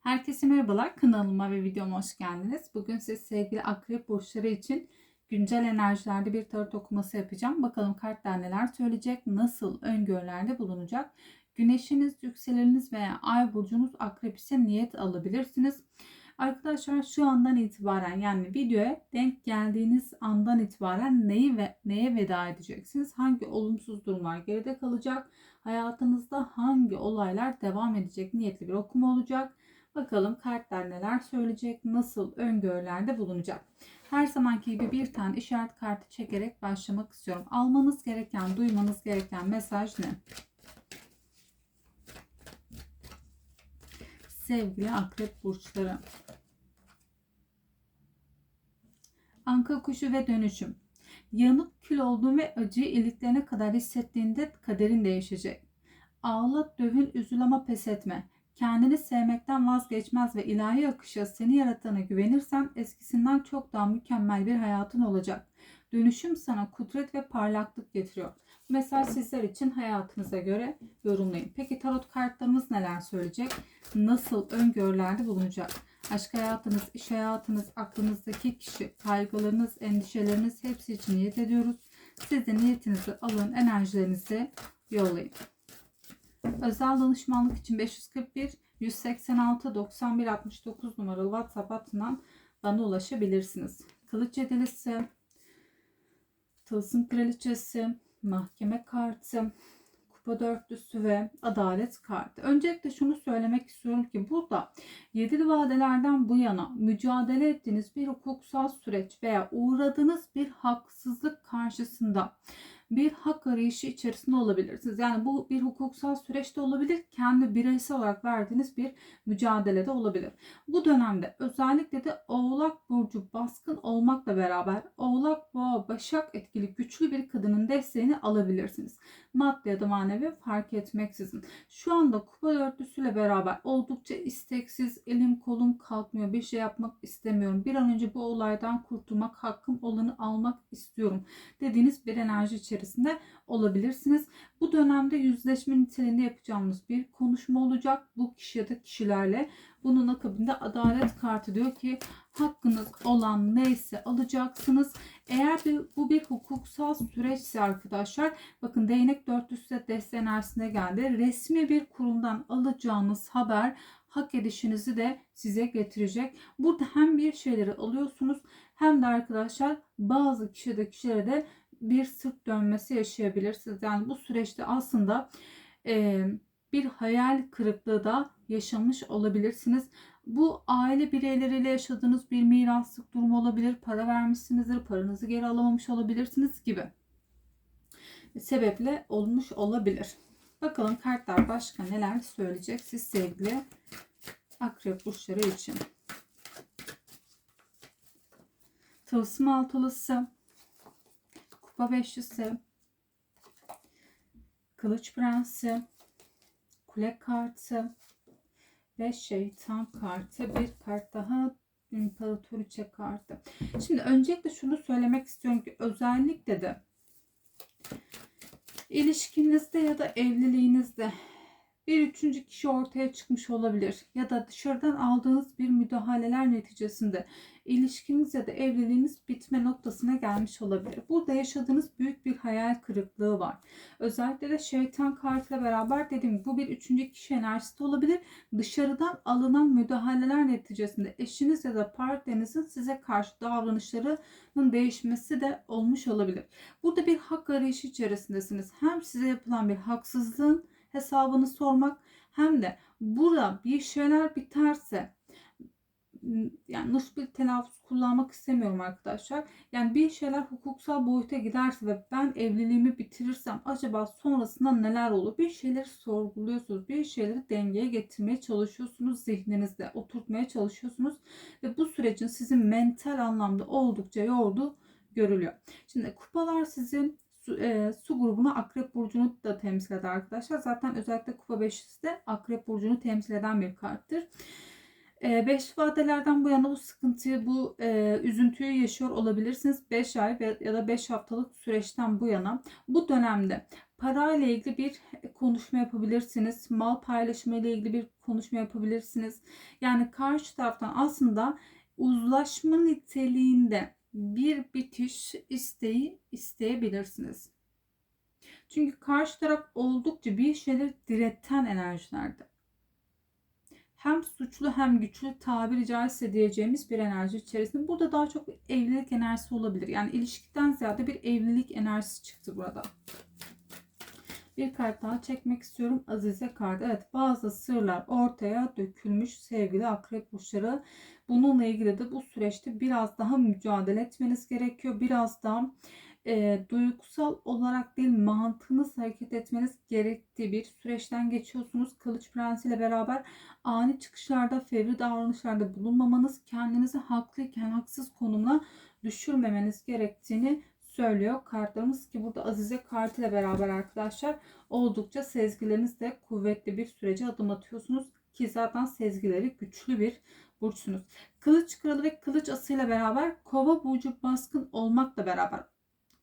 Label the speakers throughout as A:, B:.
A: Herkese merhabalar. Kanalıma ve videoma hoş geldiniz. Bugün siz sevgili akrep burçları için güncel enerjilerde bir tarot okuması yapacağım. Bakalım kartlar neler söyleyecek, nasıl öngörülerde bulunacak. Güneşiniz, yükseleniniz veya ay burcunuz akrep ise niyet alabilirsiniz. Arkadaşlar şu andan itibaren yani videoya denk geldiğiniz andan itibaren neyi ve neye veda edeceksiniz? Hangi olumsuz durumlar geride kalacak? Hayatınızda hangi olaylar devam edecek niyetli bir okuma olacak. Bakalım kartlar neler söyleyecek, nasıl öngörülerde bulunacak. Her zamanki gibi bir tane işaret kartı çekerek başlamak istiyorum. Almanız gereken, duymanız gereken mesaj ne? Sevgili akrep burçları. Anka kuşu ve dönüşüm. Yanıp kül olduğun ve acıyı iliklerine kadar hissettiğinde kaderin değişecek. Ağla, dövün, üzül ama pes etme. Kendini sevmekten vazgeçmez ve ilahi akışa seni yaratana güvenirsen eskisinden çok daha mükemmel bir hayatın olacak. Dönüşüm sana kudret ve parlaklık getiriyor. Mesaj sizler için hayatınıza göre yorumlayın. Peki tarot kartlarımız neler söyleyecek? Nasıl öngörülerde bulunacak? Aşk hayatınız, iş hayatınız, aklınızdaki kişi, kaygılarınız, endişeleriniz hepsi için niyet ediyoruz. Siz de niyetinizi alın, enerjilerinizi yollayın. Özel danışmanlık için 541 186 91 69 numaralı WhatsApp hattından bana ulaşabilirsiniz. Kılıç Yedilisi, Tılsım Kraliçesi, Mahkeme Kartı, Kupa Dörtlüsü ve Adalet Kartı. Öncelikle şunu söylemek istiyorum ki burada yedili vadelerden bu yana mücadele ettiğiniz bir hukuksal süreç veya uğradığınız bir haksızlık karşısında bir hak arayışı içerisinde olabilirsiniz. Yani bu bir hukuksal süreçte olabilir, kendi bireysel olarak verdiğiniz bir mücadelede olabilir. Bu dönemde özellikle de Oğlak Burcu baskın olmakla beraber Oğlak Boğa Başak etkili güçlü bir kadının desteğini alabilirsiniz. Maddi ya da manevi fark etmeksizin. Şu anda kupa dörtlüsüyle beraber oldukça isteksiz, elim kolum kalkmıyor, bir şey yapmak istemiyorum. Bir an önce bu olaydan kurtulmak, hakkım olanı almak istiyorum dediğiniz bir enerji içerisinde içerisinde olabilirsiniz. Bu dönemde yüzleşme niteliğinde yapacağımız bir konuşma olacak bu kişi ya da kişilerle. Bunun akabinde adalet kartı diyor ki hakkınız olan neyse alacaksınız. Eğer bir, bu bir hukuksal süreçse arkadaşlar bakın değnek dörtlüsü de deste enerjisine geldi. Resmi bir kurumdan alacağınız haber hak edişinizi de size getirecek. Burada hem bir şeyleri alıyorsunuz hem de arkadaşlar bazı kişi de kişilere de bir sırt dönmesi yaşayabilirsiniz. Yani bu süreçte aslında e, bir hayal kırıklığı da yaşamış olabilirsiniz. Bu aile bireyleriyle yaşadığınız bir miraslık durum olabilir. Para vermişsinizdir, paranızı geri alamamış olabilirsiniz gibi sebeple olmuş olabilir. Bakalım kartlar başka neler söyleyecek siz sevgili akrep burçları için. Tılsım altılısı Kupa beşlisi, Kılıç Prensi, Kule kartı ve Şeytan kartı. Bir kart daha İmparatoriçe kartı. Şimdi öncelikle şunu söylemek istiyorum ki özellikle de ilişkinizde ya da evliliğinizde bir üçüncü kişi ortaya çıkmış olabilir ya da dışarıdan aldığınız bir müdahaleler neticesinde ilişkiniz ya da evliliğiniz bitme noktasına gelmiş olabilir. Burada yaşadığınız büyük bir hayal kırıklığı var. Özellikle de şeytan kartıyla beraber dediğim bu bir üçüncü kişi enerjisi de olabilir. Dışarıdan alınan müdahaleler neticesinde eşiniz ya da partnerinizin size karşı davranışlarının değişmesi de olmuş olabilir. Burada bir hak arayışı içerisindesiniz. Hem size yapılan bir haksızlığın hesabını sormak hem de burada bir şeyler biterse yani nasıl bir telaffuz kullanmak istemiyorum arkadaşlar. Yani bir şeyler hukuksal boyuta giderse ve ben evliliğimi bitirirsem acaba sonrasında neler olur? Bir şeyleri sorguluyorsunuz. Bir şeyleri dengeye getirmeye çalışıyorsunuz zihninizde. Oturtmaya çalışıyorsunuz. Ve bu sürecin sizin mental anlamda oldukça yordu görülüyor. Şimdi kupalar sizin su, e, su grubunu Akrep Burcu'nu da temsil eder arkadaşlar. Zaten özellikle Kupa 5'si de Akrep Burcu'nu temsil eden bir karttır. E, beş vadelerden bu yana bu sıkıntıyı, bu e, üzüntüyü yaşıyor olabilirsiniz. 5 ay ya da 5 haftalık süreçten bu yana bu dönemde parayla ilgili bir konuşma yapabilirsiniz. Mal paylaşımı ile ilgili bir konuşma yapabilirsiniz. Yani karşı taraftan aslında uzlaşma niteliğinde bir bitiş isteği isteyebilirsiniz. Çünkü karşı taraf oldukça bir şeyler direten enerjilerde. Hem suçlu hem güçlü tabiri caizse diyeceğimiz bir enerji içerisinde. Burada daha çok evlilik enerjisi olabilir. Yani ilişkiden ziyade bir evlilik enerjisi çıktı burada. Bir kart daha çekmek istiyorum. Azize kartı. Evet bazı sırlar ortaya dökülmüş sevgili akrep burçları. Bununla ilgili de bu süreçte biraz daha mücadele etmeniz gerekiyor. Biraz daha e, duygusal olarak değil mantığınız hareket etmeniz gerektiği bir süreçten geçiyorsunuz. Kılıç Prensi ile beraber ani çıkışlarda, fevri davranışlarda bulunmamanız, kendinizi haklıyken haksız konumuna düşürmemeniz gerektiğini söylüyor kartlarımız ki burada Azize kartıyla beraber arkadaşlar oldukça sezgileriniz de kuvvetli bir sürece adım atıyorsunuz ki zaten sezgileri güçlü bir burçsunuz. Kılıç kralı ve kılıç asıyla beraber kova burcu baskın olmakla beraber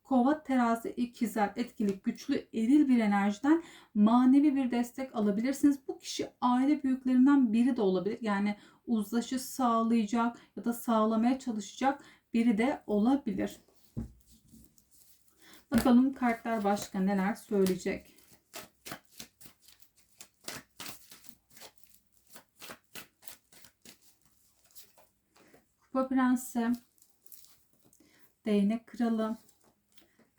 A: kova terazi ikizler etkili güçlü eril bir enerjiden manevi bir destek alabilirsiniz. Bu kişi aile büyüklerinden biri de olabilir. Yani uzlaşı sağlayacak ya da sağlamaya çalışacak biri de olabilir. Bakalım kartlar başka neler söyleyecek. Kupa Prensi, Değnek Kralı,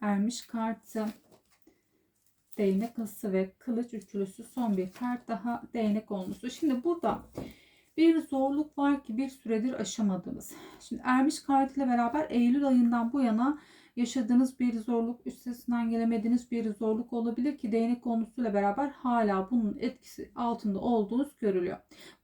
A: Ermiş Kartı, Değnek Ası ve Kılıç Üçlüsü son bir kart daha Değnek olmuştu. Şimdi burada bir zorluk var ki bir süredir aşamadığınız. Şimdi Ermiş kartıyla beraber Eylül ayından bu yana yaşadığınız bir zorluk, üstesinden gelemediğiniz bir zorluk olabilir ki değnek konusuyla beraber hala bunun etkisi altında olduğunuz görülüyor.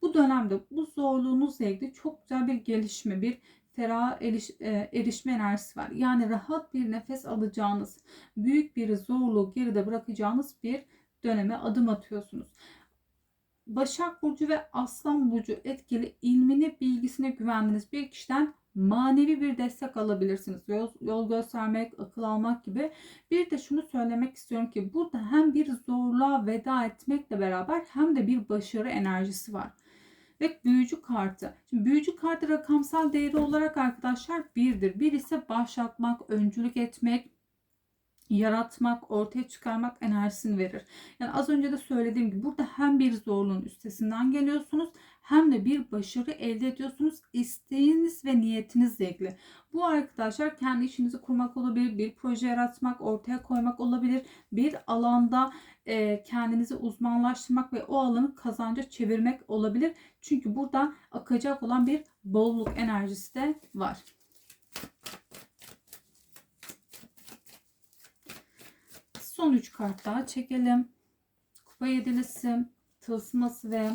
A: Bu dönemde bu zorluğunuzla ilgili çok güzel bir gelişme, bir ferah eriş, e, erişme enerjisi var. Yani rahat bir nefes alacağınız, büyük bir zorluğu geride bırakacağınız bir döneme adım atıyorsunuz. Başak Burcu ve Aslan Burcu etkili ilmine, bilgisine güvendiğiniz bir kişiden manevi bir destek alabilirsiniz. Yol, yol göstermek, akıl almak gibi. Bir de şunu söylemek istiyorum ki burada hem bir zorluğa veda etmekle beraber hem de bir başarı enerjisi var. Ve büyücü kartı. Şimdi büyücü kartı rakamsal değeri olarak arkadaşlar birdir. Bir ise başlatmak, öncülük etmek, yaratmak, ortaya çıkarmak enerjisini verir. Yani az önce de söylediğim gibi burada hem bir zorluğun üstesinden geliyorsunuz hem de bir başarı elde ediyorsunuz. İsteğiniz ve niyetinizle ilgili. Bu arkadaşlar kendi işinizi kurmak olabilir, bir proje yaratmak, ortaya koymak olabilir. Bir alanda e, kendinizi uzmanlaştırmak ve o alanı kazanca çevirmek olabilir. Çünkü burada akacak olan bir bolluk enerjisi de var. Son 3 kart daha çekelim. Kupa yedilisi, tılsıması ve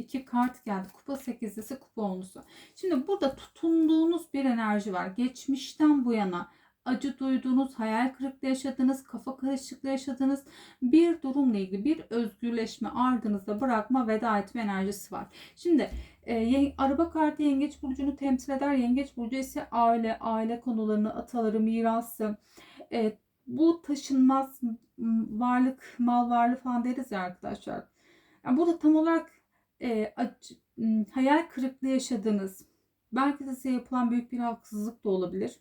A: iki kart geldi. Kupa sekizlisi, kupa onlusu. Şimdi burada tutunduğunuz bir enerji var. Geçmişten bu yana acı duyduğunuz, hayal kırıklığı yaşadığınız, kafa karışıklığı yaşadığınız bir durumla ilgili bir özgürleşme ardınızda bırakma, veda etme enerjisi var. Şimdi e, araba kartı yengeç burcunu temsil eder. Yengeç burcu ise aile, aile konularını, ataları, mirası, e, bu taşınmaz varlık, mal varlığı falan deriz ya arkadaşlar. Yani burada tam olarak e, hayal kırıklığı yaşadığınız, belki de size yapılan büyük bir haksızlık da olabilir.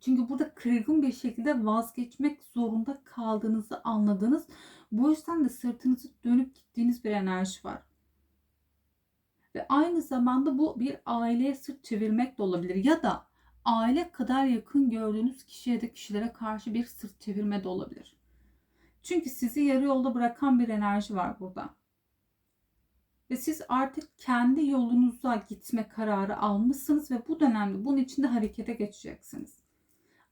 A: Çünkü burada kırgın bir şekilde vazgeçmek zorunda kaldığınızı anladınız. Bu yüzden de sırtınızı dönüp gittiğiniz bir enerji var. Ve aynı zamanda bu bir aileye sırt çevirmek de olabilir. Ya da aile kadar yakın gördüğünüz kişiye de kişilere karşı bir sırt çevirme de olabilir. Çünkü sizi yarı yolda bırakan bir enerji var burada. Ve siz artık kendi yolunuza gitme kararı almışsınız ve bu dönemde bunun içinde harekete geçeceksiniz.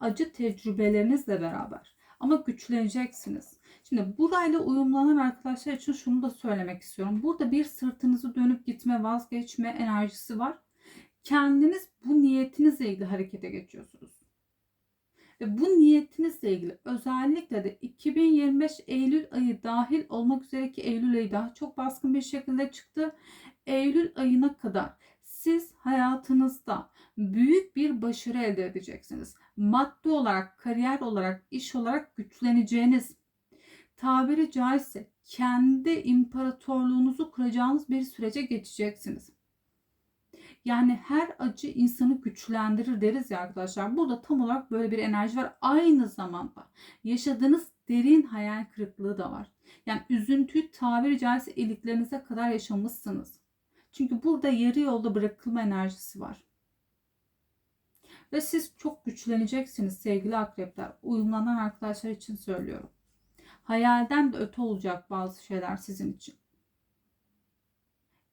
A: Acı tecrübelerinizle beraber ama güçleneceksiniz. Şimdi burayla uyumlanan arkadaşlar için şunu da söylemek istiyorum. Burada bir sırtınızı dönüp gitme, vazgeçme enerjisi var kendiniz bu niyetinizle ilgili harekete geçiyorsunuz. Ve bu niyetinizle ilgili özellikle de 2025 Eylül ayı dahil olmak üzere ki Eylül ayı daha çok baskın bir şekilde çıktı. Eylül ayına kadar siz hayatınızda büyük bir başarı elde edeceksiniz. Maddi olarak, kariyer olarak, iş olarak güçleneceğiniz, tabiri caizse kendi imparatorluğunuzu kuracağınız bir sürece geçeceksiniz. Yani her acı insanı güçlendirir deriz ya arkadaşlar. Burada tam olarak böyle bir enerji var. Aynı zamanda yaşadığınız derin hayal kırıklığı da var. Yani üzüntüyü tabiri caizse iliklerinize kadar yaşamışsınız. Çünkü burada yarı yolda bırakılma enerjisi var. Ve siz çok güçleneceksiniz sevgili akrepler. Uyumlanan arkadaşlar için söylüyorum. Hayalden de öte olacak bazı şeyler sizin için.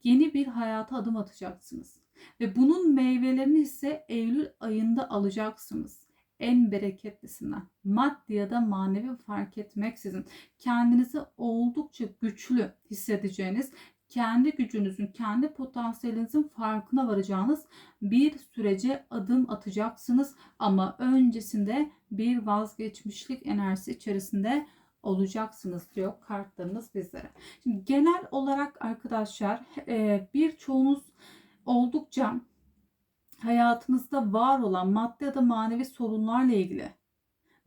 A: Yeni bir hayata adım atacaksınız. Ve bunun meyvelerini ise Eylül ayında alacaksınız. En bereketlisinden. Maddi ya da manevi fark etmeksizin. Kendinizi oldukça güçlü hissedeceğiniz, kendi gücünüzün, kendi potansiyelinizin farkına varacağınız bir sürece adım atacaksınız. Ama öncesinde bir vazgeçmişlik enerjisi içerisinde olacaksınız diyor kartlarınız bizlere. Şimdi genel olarak arkadaşlar e, birçoğunuz oldukça hayatınızda var olan maddi ya da manevi sorunlarla ilgili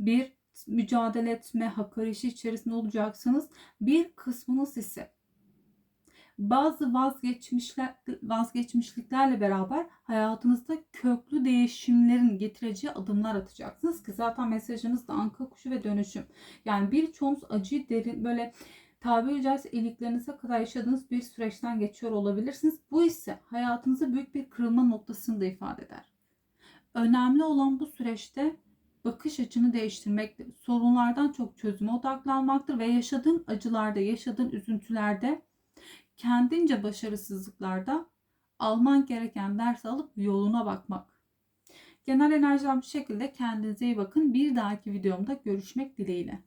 A: bir mücadele etme, hak arayışı içerisinde olacaksınız. Bir kısmınız ise bazı vazgeçmişler, vazgeçmişliklerle beraber hayatınızda köklü değişimlerin getireceği adımlar atacaksınız ki zaten mesajınız da anka kuşu ve dönüşüm. Yani birçoğunuz acı derin böyle tabiri caizse iliklerinize kadar yaşadığınız bir süreçten geçiyor olabilirsiniz. Bu ise hayatınızda büyük bir kırılma noktasını da ifade eder. Önemli olan bu süreçte bakış açını değiştirmektir. Sorunlardan çok çözüme odaklanmaktır ve yaşadığın acılarda, yaşadığın üzüntülerde kendince başarısızlıklarda alman gereken ders alıp yoluna bakmak. Genel enerjiler bu şekilde kendinize iyi bakın. Bir dahaki videomda görüşmek dileğiyle.